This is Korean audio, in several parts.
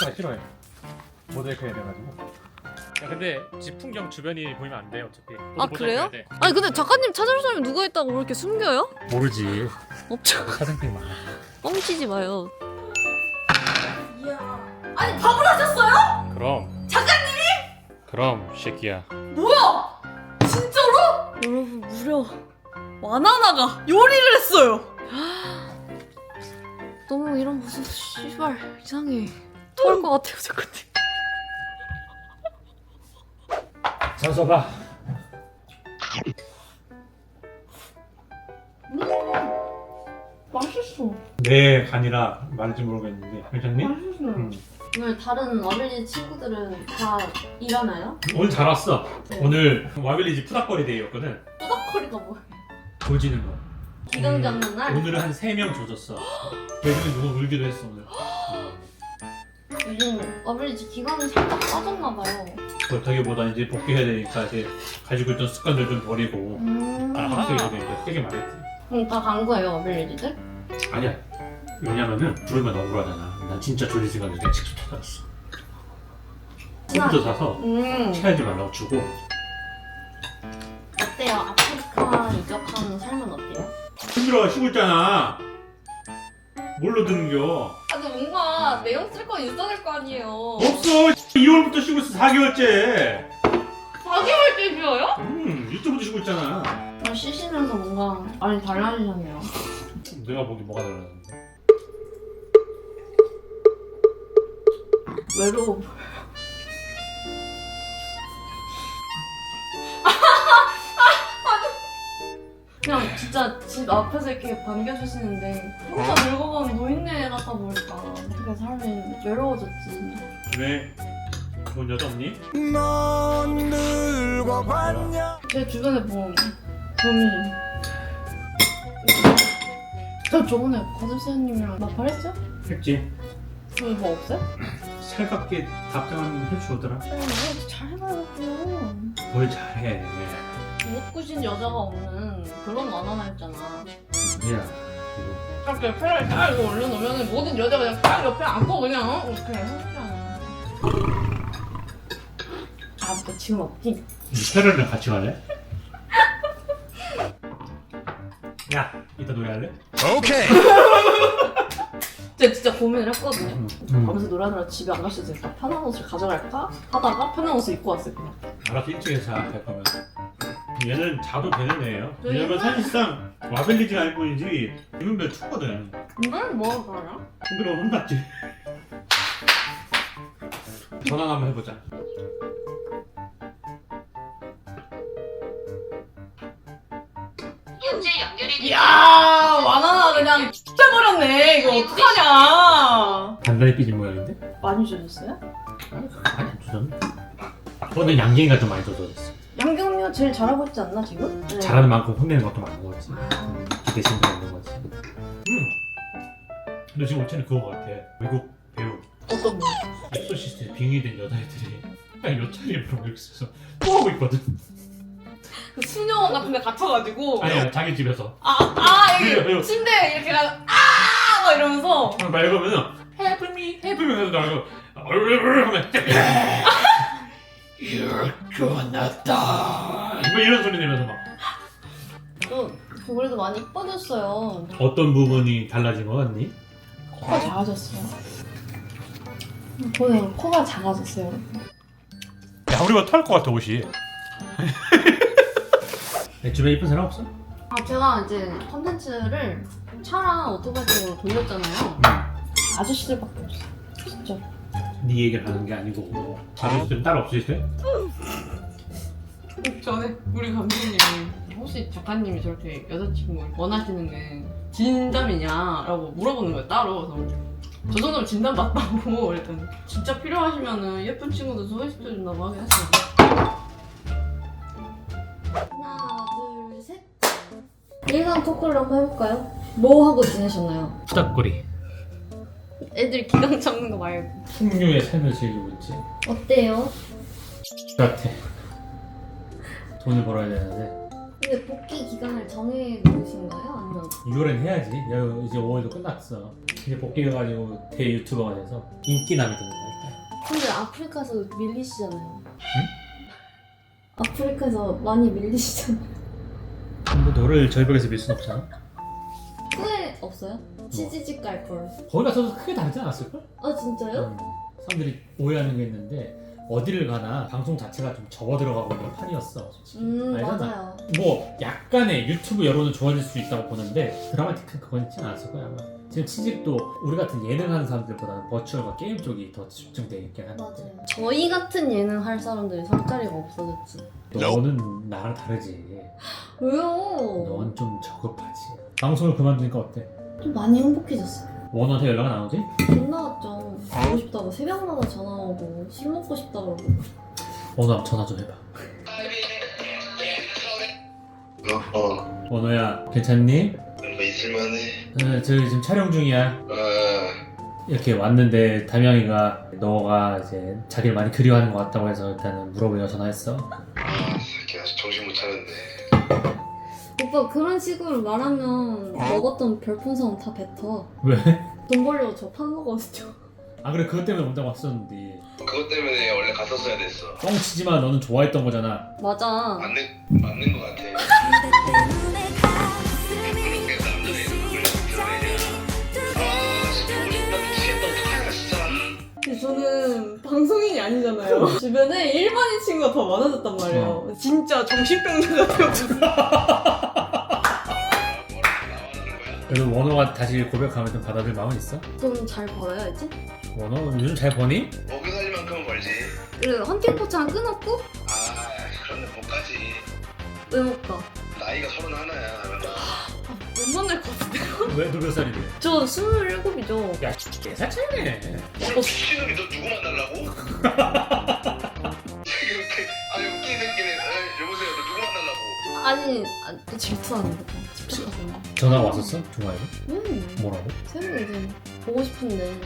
사진가 싫어해. 모자이크 해야 돼가지고. 야 근데 집 풍경 주변이 보이면 안 돼 어차피. 아, 그래요? 아니 근데 작가님 찾아올 사람이 누가 있다고 그렇게 숨겨요? 모르지. 없죠. 사생팬 많아. 뻥치지 마요. 이야. 아니 밥을 하셨어요? 그럼. 작가님이? 그럼 새끼야. 뭐야? 진짜로? 여러분 무려 와나나가 요리를 했어요. 너무 이런 모습 씨발 이상해. 토할 것 같아요 작가님. 서서 맛있어. 내 간이라 말인지 모르겠는데 회장님? 맛있어요. 음. 오늘 다른 와빌리 친구들은 다 일하나요? 오늘 잘 왔어. 네. 오늘 와빌리지 푸닥거리 데이였거든. 또닥거리가 뭐예요? 조지는 거. 기강 잡는 날? 오늘은 한 3명 조졌어. 대중에 누구 울기도 했어 오늘. 요즘 와빌리지 기강이 살짝 빠졌나봐요. 그렇다기보다 이제 복귀해야 되니까 이제 가지고 있던 습관들 좀 버리고 음. 아 학생들이 이제 되게 말했지. 간 거예요 와빌리지들? 아니야. 왜냐면은 부르면 억울하잖아. 난 진짜 졸릴 생각에 그냥 직접 찾아갔어. 컴퓨터 사서 음. 체하지 말라고 주고 어때요? 아프리카 이적하는 삶은 어때요? 힘들어 쉬고 있잖아. 뭘로 드는겨? 아 근데 뭔가 내용 쓸거 있어야 될 거 아니에요. 없어. 2월부터 쉬고 있어 4개월째. 4개월째 쉬어요? 음 이때부터 쉬고 있잖아. 아, 쉬시면서 뭔가 많이 달라지셨네요. 내가 보기 뭐가 달라졌는데? 외로워. 그냥 진짜 집 앞에서 이렇게 반겨주시는데 혼자 늙어가는 노인네 같다 보니까 어떻게 삶이 외로워졌지. 왜 좋은 여자 없니? 넌 늙어봤냐 제 주변에 뭐 범이 저 저번에 거듭사님이랑 마팔했죠? 했지. 그럼 뭐 없어요? 살갑게 답장하는 해주 오더라. 네, 잘 해봐야겠어요. 뭘 잘해. 못 꾸신 여자가 없는 그런 완화나였잖아. 야딱 옆에 딱 이거 올려놓으면 모든 여자가 그냥 딱 옆에 앉고 그냥 어? 이렇게 해주잖아. 아, 너 지금 없지? 이 패러랑 같이 갈래? 야 이따 노래할래? 오케이 제가 진짜 고민을 했거든요. 음. 밤새 노래하느라 집에 안갈 수도 있으니까 편한 옷을 가져갈까? 하다가 편한 옷을 입고 왔어요, 그냥. 알아서 일찍 자, 할 거면. 얘는 자도 되는 애예요. 네. 왜냐면 사실상 와벨리지 알 뿐이지 이분별 춥거든. 이건 뭐 그러냐? 그럼 혼났지. 전화 한번 해보자. 현재 연결이 이야 와나나 그냥 죽여버렸네. 이거 어떡하냐. 단단히 삐진 모양인데? 많이 주셨어요? 많이 안 주셨네. 오늘 양갱이가 좀 많이 젖어졌어. 양경미가 제일 잘하고 있지 않나, 지금? 네. 잘하는 만큼 혼내는 것도 많은 거지. 기대 심도 없는 거지. 응. 근데 지금 오체는 그거 같아. 외국 배우. 어떤 분? 엑소시스트에 빙의된 여자애들이 그냥 요차리 입으로 이렇게 써서 또 하고 있거든. 그 수녀원 같은 데 갇혀가지고. 아니야 자기 집에서. 아, 아, 이게 그래요. 침대에 이렇게 가서 아! 막 이러면서. 말 그러면은 help me, help me 해서 나고 얼얼 하면 You're gonna die. 뭐 이런 소리 내면서 막 또, 그래도 많이 이뻐졌어요. 어떤 부분이 달라진 거 같니? 코가 작아졌어요. 보세요, 코가 작아졌어요. 야 우리가 토할 것 같아 옷이. 내 주변에 이쁜 사람 없어? 아, 제가 이제 컨텐츠를 차랑 오토바이 쪽으로 돌렸잖아요. 아저씨들밖에 없어요. 진짜. 네 얘기를 하는 게 아니고 아저씨들은 따로 없으세요? 전에 우리 감독님이 혹시 작가님이 저렇게 여자친구 원하시는 게 진담이냐라고 물어보는 거예요 따로 그래서 저 정도면 진담 맞다고 그랬더니 진짜 필요하시면은 예쁜 친구도 소개시켜준다고 하긴 했어요 하나, 둘, 셋. 일상 토크를 한번 해볼까요? 뭐 하고 지내셨나요? 푸닥거리. 애들 기강 잡는 거 말고. 풍류의 삶을 즐기고 있지. 어때요? 같아. 돈을 벌어야 되는데 근데 복귀 기간을 정해 놓으신가요? 아니면 6월엔 해야지. 야, 이제 5월도 끝났어. 이제 복귀해가지고 대 유튜버가 돼서 인기남이 되는 거야. 근데 아프리카에서 밀리시잖아요. 아프리카에서 많이 밀리시잖아요. 뭐 너를 절벽에서 밀 순 없잖아. 없어요? 치즈집 갈 걸. 거기 가서도 크게 다르지 않았을걸? 아 진짜요? 음, 사람들이 오해하는 게 있는데 어디를 가나 방송 자체가 좀 접어 들어가고 있는 판이었어. 솔직히. 음 알잖아. 맞아요. 뭐 약간의 유튜브 여론은 좋아질 수 있다고 보는데 드라마틱한 그건 있진 않았을 거야 아마. 지금 치집도 우리 같은 예능하는 사람들보다는 버추얼과 게임 쪽이 더 집중돼 있긴 한데 맞아요. 저희 같은 예능 할 사람들이 설 자리가 없어졌지. 너는 나랑 다르지. 왜요? 넌 좀 저급하지. 방송을 그만두니까 어때? 좀 많이 행복해졌어요. 원한테 연락은 안 오지? 돈 나왔죠. 보고 싶다고 새벽마다 전화 오고 술 먹고 싶다 그러고. 원호 전화 좀 해봐. 어, 어, 원호야 괜찮니? 뭐 있을만해. 어, 저희 지금 촬영 중이야. 아, 이렇게 왔는데 담양이가 너가 이제 자기를 많이 그리워하는 것 같다고 해서 일단은 물어보려 전화했어. 아, 새끼 아직 정신 못 차렸네. 오빠 그런 식으로 말하면 먹었던 별풍선 다 뱉어. 왜? 돈 벌려고 저판 거거든요. 아 그래 그것 때문에 온다고 왔었는데 그것 때문에 원래 갔었어야 됐어. 뻥치지만 너는 좋아했던 거잖아. 맞아. 맞는 맞는 것 같아. 아, 진짜 미치겠다 어떡하냐 진짜. 근데 저는 방송인이 아니잖아요. 주변에 일반인 친구가 더 많아졌단 말이에요. 진짜 정신병자 같아요. 그래도 원호가 다시 고백하면 좀 받아줄 마음은 있어? 좀 잘 벌어야지. 원호 요즘 잘 버니? 먹여 살릴 만큼은 벌지. 그리고 헌팅 포차는 끊었고 아, 그런데 못 가지. 왜 못 가? 나이가 서른 하나야. 못 만날 것 같은데요? 왜너몇 살인데? 저 스물일곱이죠. 야, 개살 차이네. 미친놈이 너 누구 만나려고? 아니, 아, 질투하는 거죠. 집착하서. 전화가 왔었어? 중화에서? 음, 뭐라고? 새로 이제 보고 싶은데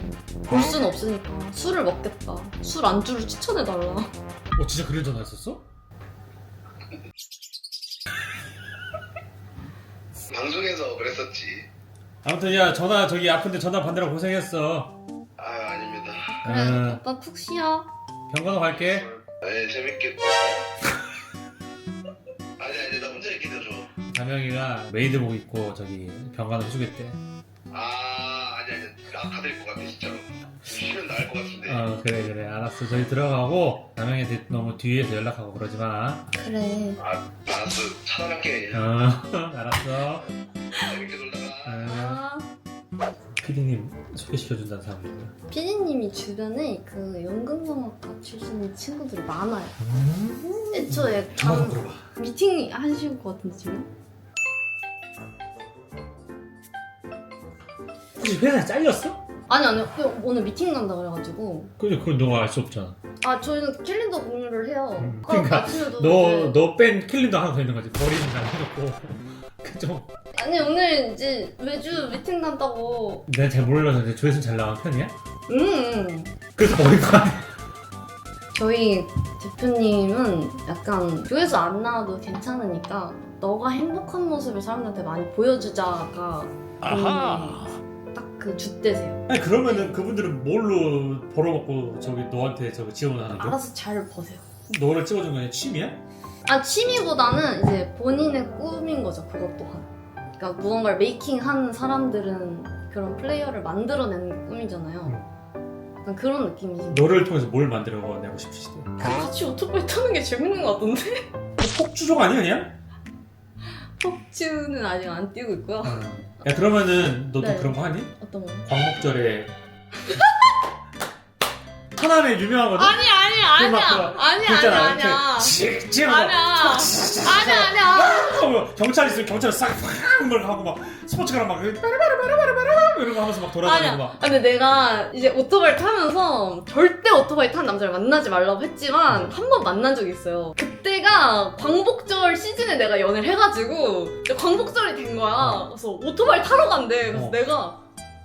볼순 없으니까 술을 먹겠다. 술 안주를 추천해달라. 어 진짜 그런 전화 했었어? 방송에서 그랬었지. 아무튼 야 전화 저기 아픈데 전화 받느라 고생했어. 아 아닙니다. 그래, 어, 오빠 푹 쉬어. 병간호 갈게. 네 재밌겠다. 돼줘. 담영이가 메이드복 입고 저기 병간호 해주겠대. 아 아니 아니 아파될 것 같아 진짜로. 쉬면 나을 것 같은데. 어 그래 그래 알았어 저희 들어가고 담영이한테 너무 뒤에서 연락하고 그러지 마. 그래. 아 알았어 차단할게. 어 알았어. 재밌게 놀다가. 아, 피디님 소개시켜준다는 사람이 있나? 피디님이 주변에 그 연극영화과 출신 친구들이 많아요. 음. 애초에 강 걸어봐. 미팅 하실 것 같은데 지금? 혹시 회사에 잘렸어? 아니 아니 그 오늘 미팅 간다 그래가지고 그래 그건 너가 알 수 없잖아. 아 저희는 캘린더 공유를 해요. 음, 그러니까 아침에도 너 이제- 너뺀 킬린도 하나 더 있는 거지. 버리는 거 해놓고. 그좀 아니 오늘 이제 매주 미팅 간다고. 내가 잘 몰라서 조회수 잘 나온 편이야? 음, 음. 그래서 버린 거 아니야? 저희 대표님은 약간 교회에서 안 나와도 괜찮으니까 너가 행복한 모습을 사람들한테 많이 보여주자가 딱 그 주대세요. 아니 그러면은 그분들은 뭘로 벌어먹고 저기 너한테 저기 지원하는 거? 알아서 잘 버세요. 너를 찍어준 거 아니야? 취미야? 아 취미보다는 이제 본인의 꿈인 거죠 그것 또한. 그러니까 무언가를 메이킹하는 사람들은 그런 플레이어를 만들어내는 꿈이잖아요. 약간 그런 느낌이지. 너를 통해서 뭘 만들어 내고 싶으시대? 같이 오토바이 타는 게 재밌는 것 같던데? 폭주족 아니야 그냥? 폭주는 아직 안 뛰고 있고요. 야 그러면은 너도 네. 그런 거 하니? 어떤 거? 광복절에 하나는 유명하거든? 아니 아니 아니야. 막 아니 그 아니 있잖아, 아니야. 이렇게 지- 지금 아니야. 아니야 아니야. 하고 경찰 있으면 경찰 싹막 하고 막 스포츠카랑 막 빠르바르바르바르바르 이런 거 하면서 막 돌아다니고 아니야. 막 근데 내가 이제 오토바이 타면서 절대 오토바이 타는 남자를 만나지 말라고 했지만 한 번 만난 적이 있어요. 그때가 광복절 시즌에 내가 연애를 해가지고 이제 광복절이 된 거야. 그래서 오토바이 타러 간대. 그래서 어. 내가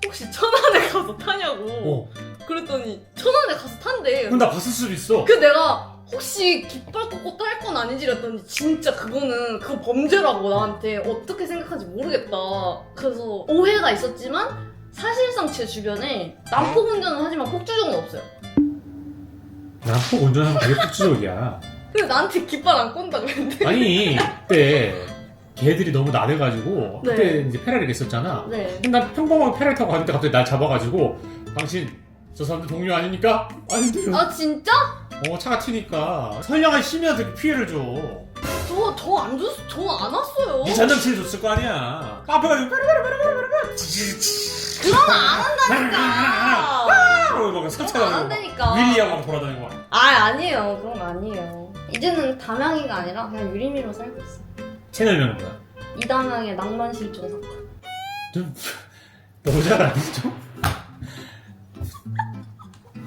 혹시 천안에 가서 타냐고. 어. 그랬더니 천안에 가서 탄대. 그럼 나 봤을 수도 있어 그 내가 혹시 깃발 꽂고 딸 건 아니지 이랬더니 진짜 그거는 그거 범죄라고 나한테 어떻게 생각하는지 모르겠다. 그래서 오해가 있었지만 사실상 제 주변에 난폭 운전은 하지만 폭주족은 없어요. 난폭 운전하면 되게 폭주적이야. 근데 나한테 깃발 안 꼰다 그랬는데. 아니 그때 걔들이 너무 나대가지고 네. 그때 이제 페라리가 있었잖아. 네. 난 평범하게 페라리 타고 가는데 갑자기 날 잡아가지고 당신 저 사람들 동료 아닙니까? 아닌데요. 아 진짜? 어 차가 튀니까 선량한 시민한테 피해를 줘. 저저안 줬, 저안 왔어요. 네 전남친이 줬을 거 아니야. 앞에가 그러면 안 한다니까. 그러고 막 그러면 안 상처가 한다니까. 윌리하고 막 돌아다니고. 아 아니에요. 그런 거 아니에요. 이제는 담양이가 아니라 그냥 유리미로 살고 있어. 채널명은 뭐야? 이담양의 낭만 실종 사건. 좀 모자라 아니죠?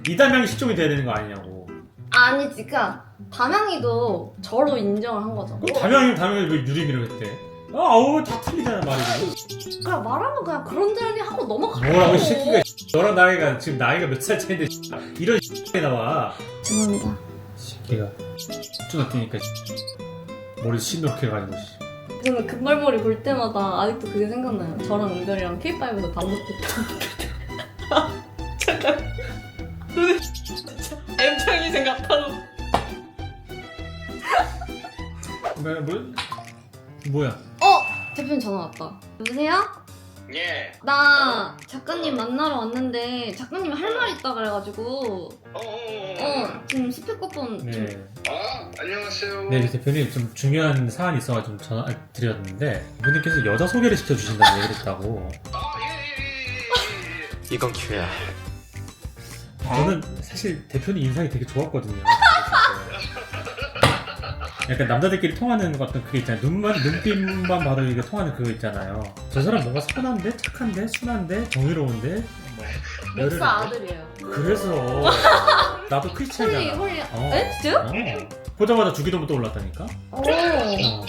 이단명이 실종이 돼야 되는 거 아니냐고. 아니지, 그니까 담양이도 저로 인정을 한 거죠. 그럼 담양이 담양이 왜 유림이라고 했대? 아, 아우 다 틀리잖아 말이. 그냥 말하면 그냥 그런저런히 하고 넘어가고. 뭐라고 이 새끼가 너랑 나이가 지금 나이가 몇 살 차인데 이런 게 나와. 죄송합니다. 새끼가 쭈나 뛰니까 머리 신노랗게 해가지고. 저는 금발머리 볼 때마다 아직도 그게 생각나요. 저랑 은별이랑 K5에서 밥 먹고 잠깐. 너네 진짜 엠창이 생각하는. 뭐, 뭐 뭐야? 어! 대표님 전화 왔다. 여보세요? 예. 나 작가님 만나러 왔는데 작가님 할 말 있다 그래가지고 어, 어, 어. 어 지금 스피커폰 좀 네. 아, 안녕하세요. 네, 대표님 좀 중요한 사안이 있어가지고 전화 드렸는데 이분께서 여자 소개를 시켜주신다고 얘기를 했다고. 아, 예, 예, 예, 예, 예. 이건 기회야. 저는 사실 대표님 인상이 되게 좋았거든요. 약간 남자들끼리 통하는 것 같은 그게 있잖아요. 눈만 눈빛만 봐도 이게 통하는 그거 있잖아요. 저 사람 뭔가 선한데 착한데 순한데 정의로운데 뭐 목사 열을 아들이에요. 그래서 나도 홀리 크리스찬이잖아. 홀리 어. 에? 진짜요? 어. 보자마자 주기도부터 올랐다니까. 오. 어.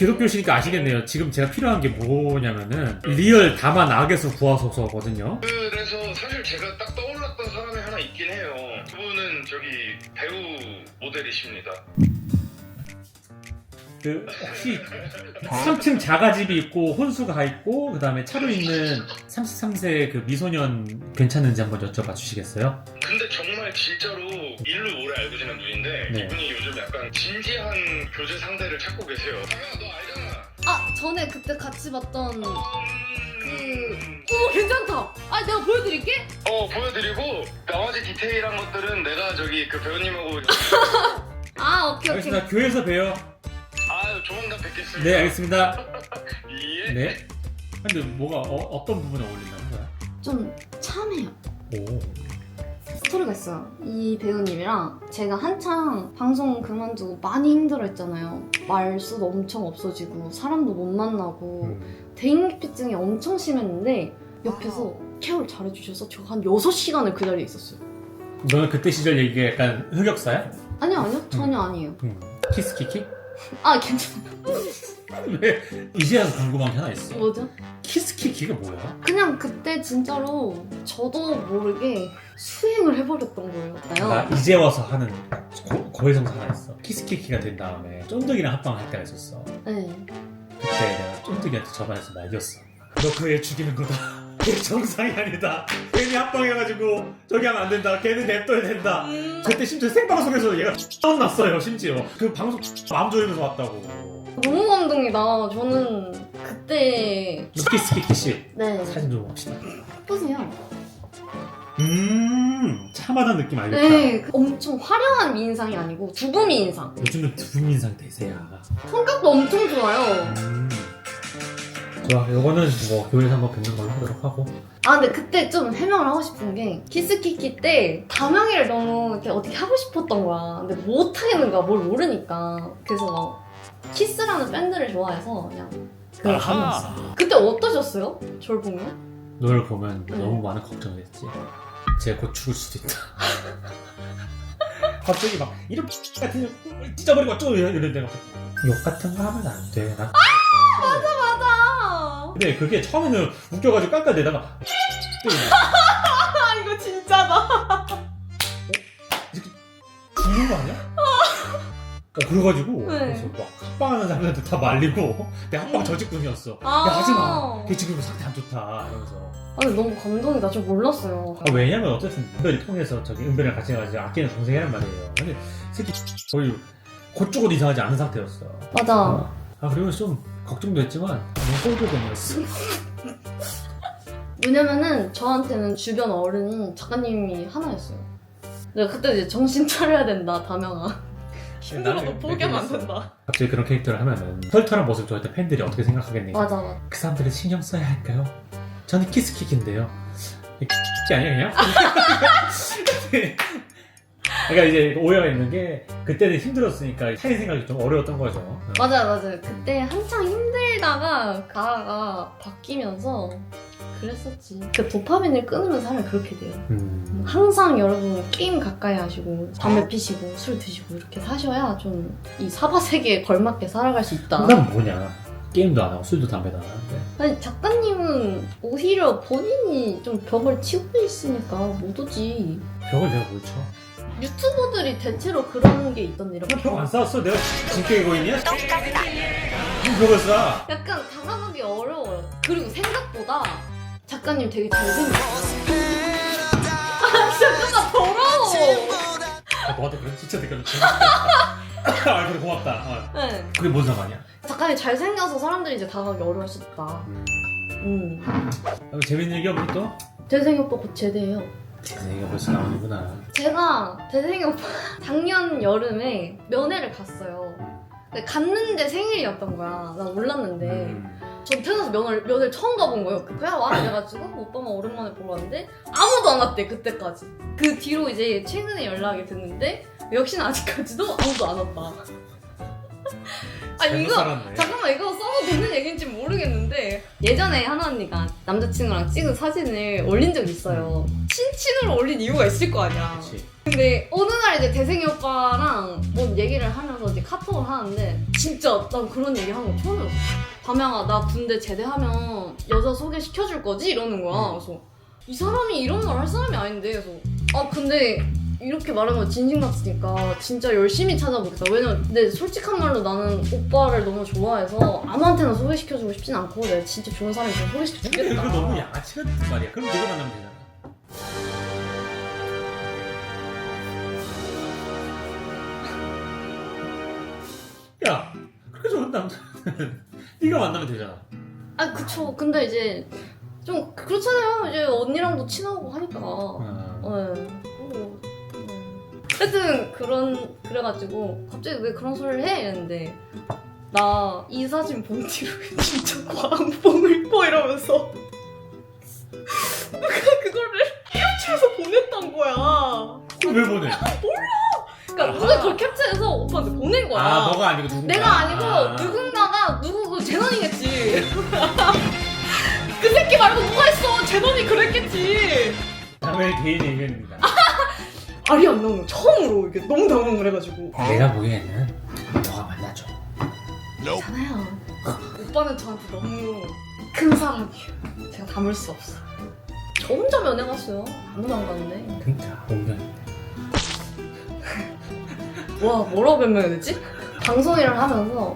기독교시니까 아시겠네요. 지금 제가 필요한 게 뭐냐면은 리얼 다만 악에서 구하소서거든요. 그래서 사실 제가 딱 떠올 랐던 사람이 하나 있긴 해요. 그분은 저기 배우 모델이십니다. 그 혹시 3층 자가집이 있고 혼수가 가 있고 그 다음에 차로 있는 33세 그 미소년 괜찮은지 한번 여쭤봐 주시겠어요? 근데 정말 진짜로 일로 오래 알고 지낸 분인데 네. 이분이 요즘 약간 진지한 교제 상대를 찾고 계세요. 아, 너 알잖아. 아 전에 그때 같이 봤던 음... 오 괜찮다. 아 내가 보여드릴게. 어 보여드리고 나머지 디테일한 것들은 내가 저기 그 배우님하고 아 오케이 오케이. 알겠습니다. 교회에서 봬요. 아 조만간 뵙겠습니다. 네, 알겠습니다. 예. 네. 근데 뭐가 어, 떤 부분에 어울린다는 거야? 좀 참해요. 오. 스토리가 있어요. 이 배우님이랑 제가 한창 방송 그만두고 많이 힘들어했잖아요. 말수도 엄청 없어지고 사람도 못 만나고 음. 대인기피증이 엄청 심했는데 옆에서 케어를 잘해주셔서 제가 한 6시간을 그 자리에 있었어요. 너는 그때 시절 얘기가 약간 흑역사야? 아니요 아니요 전혀 아니에요. 음. 키스키키? 아 괜찮아요. 왜 이제야 궁금한 게 하나 있어. 뭐죠? 키스키키가 뭐야? 그냥 그때 진짜로 저도 모르게 수행을 해버렸던 거예요. 나 이제 와서 하는 고, 고해성사 하나 있어. 키스키키가 된 다음에 쫀득이랑 합방할 때가 있었어. 네. 그때 내가 쫀득이한테 전화해서 말렸어. 너 그 애 죽이는 거다. 걔 정상이 아니다. 괜히 합방해가지고 저기 하면 안 된다. 걔는 냅둬야 된다. 그때 심지어 생방송에서 얘가 났어요. 심지어 그 방송 마음 졸이면서 왔다고. 너무 감동이다. 저는 그때 키스키 키 씨 네 사진 좀 봅시다. 보세요. 음 참하다는 느낌 알겠다. 네, 그 엄청 화려한 미인상이 아니고 두부 미인상. 요즘은 두분 인상 대세야. 성격도 엄청 좋아요. 음. 좋아, 요거는 뭐 교회에서 한번 뵙는 걸로 하도록 하고. 아 근데 그때 좀 해명을 하고 싶은 게 키스키키 때 담양이를 너무 이렇게 어떻게 하고 싶었던 거야. 근데 못 하겠는 거야. 뭘 모르니까. 그래서 막 키스라는 밴드를 좋아해서 그냥 그걸 가면서. 그때 어떠셨어요? 절 보면? 너를 보면 네. 너무 많은 걱정을 했지. 제가 곧 죽을 수도 있다. 갑자기 막 이런 같은 거 찢어버리고 어쩌고 이러는데 욕 같은 거 하면 안 돼. 나. 맞아. 근데 그게 처음에는 웃겨가지고 아 이거 진짜다. 죽는 거 아니야? 어, 그래가지고 네. 그래서 막 합방하는 사람들한테 다 말리고 내 합방 저직군이었어. 아. 야 하지마. 걔 지금 상태 안 좋다. 이러면서. 아니 너무 감동이다. 저 몰랐어요. 아, 왜냐면 어쨌든 은별이 통해서 저기 은별이랑 같이 가지고 아끼는 동생이란 말이에요. 근데 새끼 거의 곧죽어도 이상하지 않은 상태였어. 맞아. 아 그리고 좀 걱정도 했지만 너무 꼴보견이었어. 왜냐면은 저한테는 주변 어른이 작가님이 하나였어요. 내가 그때 이제 정신 차려야 된다, 다명아. 힘들어도 포기하면 안 된다. 갑자기 그런 캐릭터를 하면은 털털한 모습 좋아할 때 팬들이 어떻게 생각하겠니? 맞아, 맞아. 그 사람들은 신경 써야 할까요? 저는 키스킥인데요. 킥이 아니야 그냥? 그러니까 이제 오해가 있는 게 그때는 힘들었으니까 타인 생각이 좀 어려웠던 거죠. 맞아요, 맞아요. 그때 한창 힘들다가 가가 바뀌면서 그랬었지. 그 도파민을 끊으면 사람이 그렇게 돼요. 음. 항상 여러분 게임 가까이 하시고 담배 피시고 술 드시고 이렇게 사셔야 좀 이 사바 세계에 걸맞게 살아갈 수 있다. 난 뭐냐? 게임도 안 하고 술도 담배도 안 하는데. 아니 작가님은 오히려 본인이 좀 벽을 치고 있으니까 못 오지. 벽을 내가 뭘 쳐? 유튜버들이 대체로 그런 게 있던데 이렇게 벽안 쌓았어? 내가 진격의 거인이야? 벽을 쌓아? 약간 다가가기 어려워요. 그리고 생각보다 작가님 되게 잘생겼어요. 아 잠깐만 더러워. 아, 너한테 그런 진짜 댓글을 재밌다. 아, 그래 고맙다. 어. 네. 그게 뭔 상관이야? 작가님 잘생겨서 사람들이 이제 다가가기 어려울 수 있다. 음. 아, 재밌는 얘기 없니 또? 대생이 오빠 곧 제대해요. 얘기가 벌써 나오는구나. 제가 대생이 오빠 작년 여름에 면회를 갔어요. 근데 갔는데 생일이었던 거야. 나 몰랐는데. 음. 전 태어나서 면을, 면을 처음 가본 거예요. 그야 와 이래가지고 오빠만 오랜만에 보러 왔는데 아무도 안 왔대 그때까지. 그 뒤로 이제 최근에 연락이 됐는데 역시나 아직까지도 아무도 안 왔다. 아 잘못 이거 살았네. 잠깐만 이거 써도 되는 얘기인지 모르겠는데 예전에 하나 언니가 남자친구랑 찍은 사진을 올린 적이 있어요. 친친으로 올린 이유가 있을 거 아니야. 그렇지. 근데 어느 날 이제 대생이 오빠랑 뭔 얘기를 하면서 이제 카톡을 하는데 진짜 난 그런 얘기 하는 거 처음이었어. 담양아 나 군대 제대하면 여자 소개시켜줄 거지? 이러는 거야. 음. 그래서 이 사람이 이런 말 할 사람이 아닌데 그래서 아 근데 이렇게 말하면 진심 같으니까 진짜 열심히 찾아보겠다. 왜냐면 근데 솔직한 말로 나는 오빠를 너무 좋아해서 아무한테나 소개시켜주고 싶진 않고 내가 진짜 좋은 사람 있으면 근데 소개시켜주겠다. 그거 너무 양아치 같은 말이야. 그럼 내가 만나면 되잖아. 야, 그렇게 좋은 남자는 네가 만나면 되잖아. 아 그쵸. 근데 이제 좀 그렇잖아요. 이제 언니랑도 친하고 하니까. 어. 네. 하여튼 그런 그래가지고 갑자기 왜 그런 소리를 해 이랬는데 나 이 사진 본 뒤로 진짜 광봉을 뭐 이러면서 누가 그거를 캡처해서 보냈던 거야. 왜 보내? 그러니까 누가 그걸 캡처해서 오빠한테 보낸 거야. 아, 너가 아니고 누군가. 내가 아니고 아. 누군가가 누구 그 제넌이겠지. 그 새끼 말고 누가 했어? 제넌이 그랬겠지. 남의 개인 의견입니다. 말이 안 나오는 거야. 처음으로 이게 너무 당황을 해가지고. 내가 보기에는 너가 만나줘. 괜찮아요. 오빠는 저한테 너무 큰 사랑이에요. 제가 담을 수 없어. 저 혼자 면회 갔어요. 아무도 안 갔는데. 그러니까 운명. 와 뭐라고 변명해야 되지? 방송 일을 하면서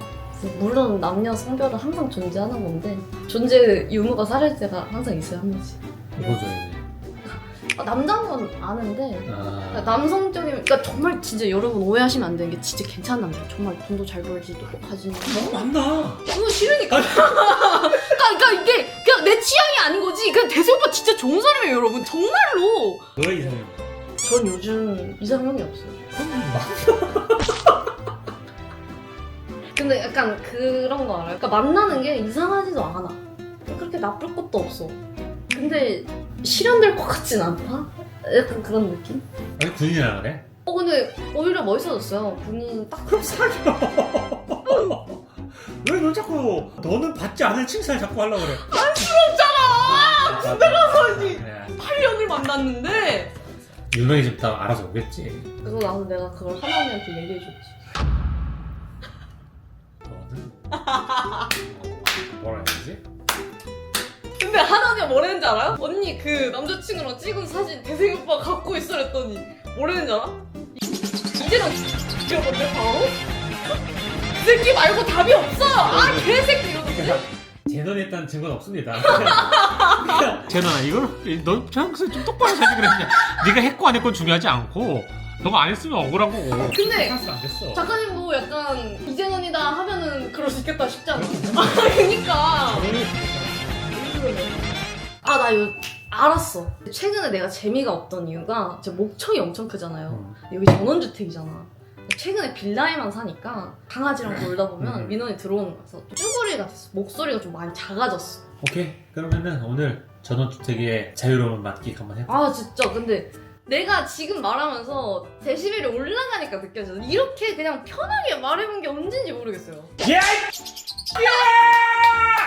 물론 남녀 성별은 항상 존재하는 건데 존재 유무가 사라질 때가 항상 있어요 한 번씩. 이거죠. 아, 남자인 건 아는데 그러니까 아, 남성 적인 그러니까 정말 진짜 여러분 오해하시면 안 되는 게 진짜 괜찮은 남자 정말 돈도 잘 벌지 똑똑하지 너무 만나. 그거 싫으니까. 그러니까, 그러니까 이게 그냥 내 취향이 아닌 거지. 그냥 대세 오빠 진짜 좋은 사람이에요 여러분. 정말로. 너의 이상형. 전 요즘 이상형이 없어요. 근데 약간 그런 거 알아요? 그러니까 만나는 게 이상하지도 않아. 그렇게 나쁠 것도 없어. 근데 실현될 것 같진 않다? 약간 그런 느낌? 아니 군인이라 그래? 어 근데 오히려 멋있어졌어요 본인 딱 그럼 사겨. 왜 너 자꾸 너는 받지 않을 칭찬을 자꾸 하려고 그래? 부럽잖아! 군대 가서니. 8년을 만났는데 유명해졌다 알아서 오겠지. 그래서 나도 내가 그걸 하나님한테 얘기해줬지 너는 뭐라 해야 되지? 근데 하나님 뭐라 했는지 알아요? 언니 그 남자친구랑 찍은 사진 대생 오빠 갖고 있어 그랬더니 뭐라 했는지 알아? 이제랑 찍었는데 바로? 새끼 말고 답이 없어. 아 개새끼 이러는데. 그러니까 재난했다는 증거는 없습니다. 그냥 재난아 이걸 너 평소에 좀 똑바로 살지 그랬냐? 네가 했고 안 했고 중요하지 않고 너가 안 했으면 억울한 거고. 근데 찬스 안 됐어. 작가님도 약간 이재현이다 하면은 그럴 수 있겠다 싶지 않아? 아 그니까. 아나 이거 알았어. 최근에 내가 재미가 없던 이유가 제 목청이 엄청 크잖아요. 음. 여기 전원주택이잖아. 최근에 빌라에만 사니까 강아지랑 놀다 보면 음. 민원이 들어오는 거야. 그래서 쭈구리가 됐어. 목소리가 좀 많이 작아졌어. 오케이 그러면은 오늘 전원주택의 자유로운 만끽 한번 해봐. 아 진짜 근데 내가 지금 말하면서 데시벨이 올라가니까 느껴져. 이렇게 그냥 편하게 말해본 게 언젠지 모르겠어요. 야! 아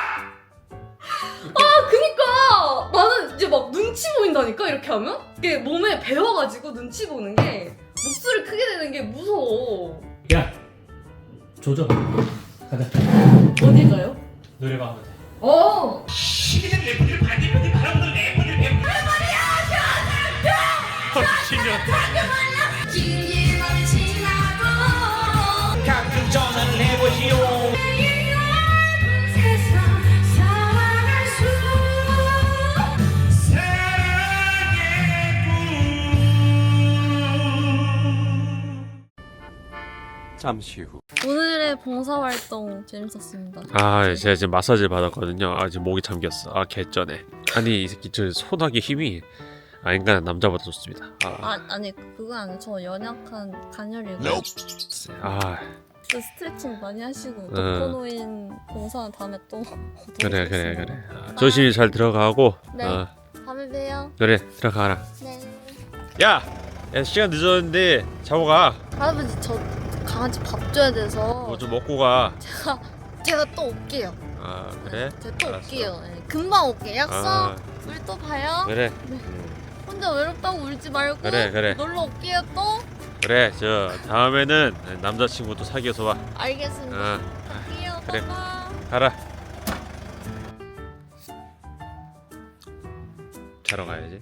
나는 이제 막 눈치 보인다니까 이렇게 하면 이게 몸에 배워가지고 눈치 보는 게 목소리 크게 내는 게 무서워. 야! 조져. 가자. 어디 가요? 노래방 하면 돼. 어. 시기는 래퍼를 반대편이 바라보는 래퍼를 래퍼. 미친년. 가끔 잠시 후 오늘의 봉사활동 재밌었습니다. 아 제가 지금 마사지 받았거든요 아 지금 목이 잠겼어 아 개쩌네 아니 이 새끼 저 소나기 힘이 아 인간 남자보다 좋습니다 아, 아 아니 그거 아니에요. 저 연약한 간열이고 아그 스트레칭 많이 하시고 응. 독거노인 봉사는 다음에 또 그래 그래 그래 아, 조심히 잘 들어가고 네. 어, 다음에 봬요. 그래 들어가라 네. 야! 야 시간 늦었는데 자고 좀 할아버지 저 강아지 밥 줘야 돼서 먹고 가 제가 제가 또 올게요. 아 그래? 제가 또 알았어. 올게요. 네, 금방 올게요. 약속. 아 우리 또 봐요. 그래 네. 음, 혼자 외롭다고 울지 말고 그래, 그래. 놀러 올게요 또. 그래 저 다음에는 남자친구 또 사귀어서 와 알겠습니다. 어, 갈게요. 그래. 빠빠. 가라 자러 가야지